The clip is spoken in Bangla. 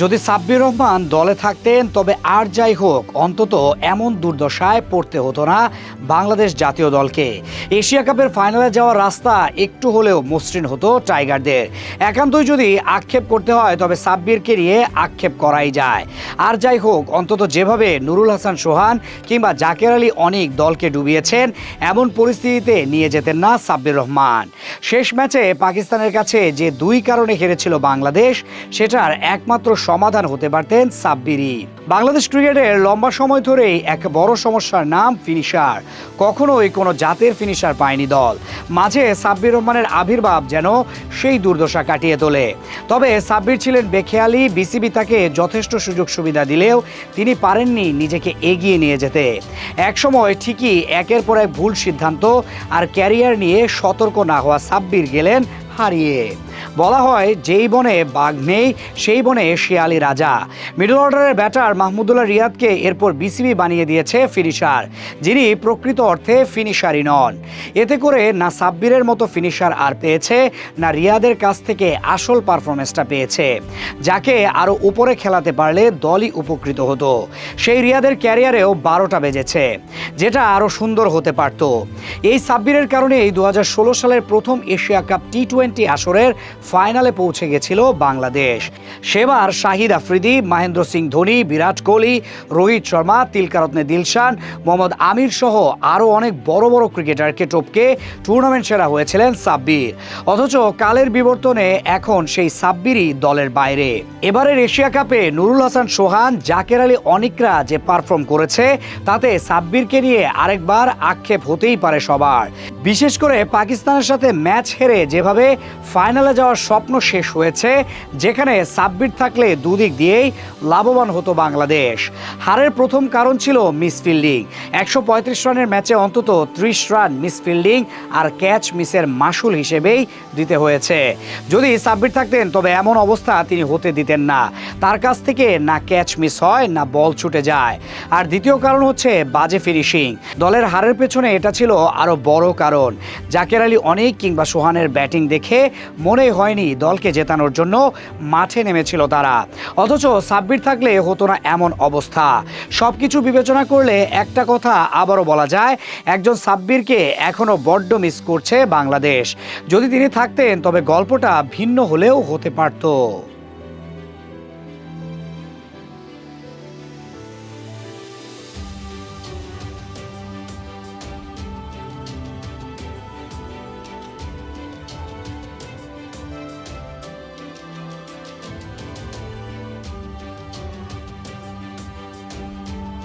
যদি সাব্বির রহমান দলে থাকতেন, তবে আর যাই হোক, অন্তত এমন দুর্দশায় পড়তে হতো না বাংলাদেশ জাতীয় দলকে। এশিয়া কাপের ফাইনালে যাওয়ার রাস্তা একটু হলেও মসৃণ হতো টাইগারদের। একান্তই যদি আক্ষেপ করতে হয়, তবে সাব্বিরকে নিয়ে আক্ষেপ করাই যায়। আর যাই হোক, অন্তত যেভাবে নুরুল হাসান সোহান কিংবা জাকের আলী অনেক দলকে ডুবিয়েছেন, এমন পরিস্থিতিতে নিয়ে যেতেন না সাব্বির রহমান। শেষ ম্যাচে পাকিস্তানের কাছে যে দুই কারণে হেরেছিল বাংলাদেশ, সেটার একমাত্র সমাধান হতে পারতেন সাব্বিরই। বাংলাদেশ ক্রিকেটের লম্বা সময় ধরেই এক বড় সমস্যার নাম ফিনিশার। কখনোই কোনো জাতের ফিনিশার পায়নি দল। মাঝে সাব্বির রহমানের আবির্ভাব যেন সেই দুর্দশা কাটিয়ে তোলে। তবে সাব্বির ছিলেন বেখেয়ালি, বিসিবি তাকে যথেষ্ট সুযোগ সুবিধা দিলেও তিনি পারেননি নিজেকে এগিয়ে নিয়ে যেতে। একসময় ঠিকই একের পর এক ভুল সিদ্ধান্ত আর ক্যারিয়ার নিয়ে সতর্ক না হওয়া সাব্বির গেলেন হারিয়ে। বলা হয়, যেই বনে বাঘ নেই, সেই বনে শিয়ালি রাজা। মিডল অর্ডারের ব্যাটার মাহমুদুল্লাহ রিয়াদকে এরপর বিসিবি বানিয়ে দিয়েছে ফিনিশার যিনি প্রকৃত অর্থে ফিনিশারই নন। এতে করে না সাব্বিরের মতো ফিনিশার আর পেয়েছে, না রিয়াদের কাছ থেকে আসল পারফরমেন্সটা পেয়েছে, যাকে আরও উপরে খেলাতে পারলে দলই উপকৃত হতো। সেই রিয়াদের ক্যারিয়ারেও বারোটা বেজেছে, যেটা আরও সুন্দর হতে পারত। এই সাব্বিরের কারণেই দু হাজার ষোলো সালের প্রথম এশিয়া কাপ টি টোয়েন্টি আসরের ফাইনালে পৌঁছে গেছিল বাংলাদেশ। সেবার শাহিদ আফ্রিদি, মহেন্দ্র সিং ধোনি, বিরাট কোহলি, রোহিত শর্মা তিলকারত্নে দিলশান, মোহাম্মদ আমির সহ আরও অনেক বড় বড় ক্রিকেটারকে টপকে টুর্নামেন্ট সেরা হয়েছিলেন সাব্বির। অথচ কালের বিবর্তনে এখন সেই সাব্বিরই দলের বাইরে। এবারের এশিয়া কাপে নুরুল হাসান সোহান, জাকের আলী অনিকরা যে পারফর্ম করেছে, তাতে সাব্বিরকে নিয়ে আরেকবার আক্ষেপ হতেই পারে সবার। বিশেষ করে পাকিস্তানের সাথে ম্যাচ হেরে যেভাবে ফাইনালে যাওয়ার স্বপ্ন শেষ হয়েছে, যেখানে সাব্বির থাকলে দুদিক দিয়েই লাভবান হতো বাংলাদেশ। হারের প্রথম কারণ ছিল মিসফিল্ডিং। একশো পঁয়ত্রিশ রানের ম্যাচে অন্তত ত্রিশ রান মিসফিল্ডিং আর ক্যাচ মিসের মাসুল হিসেবেই দিতে হয়েছে। যদি সাব্বির থাকতেন, তবে এমন অবস্থা তিনি হতে দিতেন না। তার কাছ থেকে না ক্যাচ মিস হয়, না বল ছুটে যায়। আর দ্বিতীয় কারণ হচ্ছে বাজে ফিনিশিং। দলের হারের পেছনে এটা ছিল আরও বড় কারণ। জাকের আলী অনেক কিংবা সোহানের ব্যাটিং দেখে মনে হয়নি দলকে জেতানোর জন্য মাঠে নেমেছিল তারা। অথচ সাব্বির থাকলে হতো না এমন অবস্থা। সব কিছু বিবেচনা করলে একটা কথা আবারও বলা যায়, একজন সাব্বিরকে এখনও বড্ড মিস করছে বাংলাদেশ। যদি তিনি থাকতেন, তবে গল্পটা ভিন্ন হলেও হতে পারতো।